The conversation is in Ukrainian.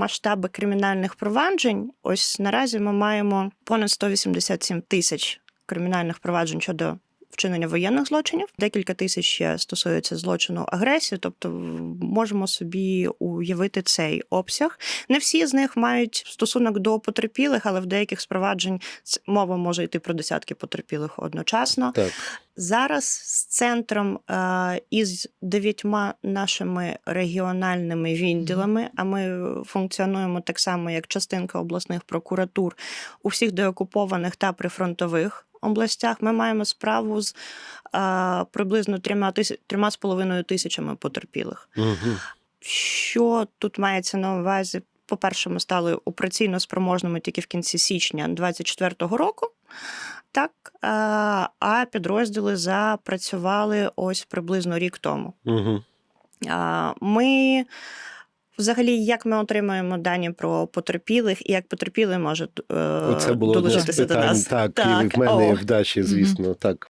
масштаби кримінальних проваджень, ось наразі ми маємо понад 187 тисяч кримінальних проваджень щодо вчинення воєнних злочинів. Декілька тисяч ще стосується злочину агресії, тобто можемо собі уявити цей обсяг. Не всі з них мають стосунок до потерпілих, але в деяких спроваджень мова може йти про десятки потерпілих одночасно. Так. Зараз з центром е, із дев'ятьма нашими регіональними відділами, а ми функціонуємо так само як частинка обласних прокуратур у всіх деокупованих та прифронтових областях. Ми маємо справу з е, приблизно трьома тисяч трьома з половиною тисячами потерпілих. Угу. Що тут мається на увазі? По-перше, ми стали операційно спроможними тільки в кінці січня 2024 року. Так, а підрозділи запрацювали ось приблизно рік тому. Угу. А, Ми взагалі, як ми отримуємо дані про потерпілих і як потерпілі можуть е, Оце було долучитися до нас? Так, і в мене вдачі, в Дачі, звісно, так.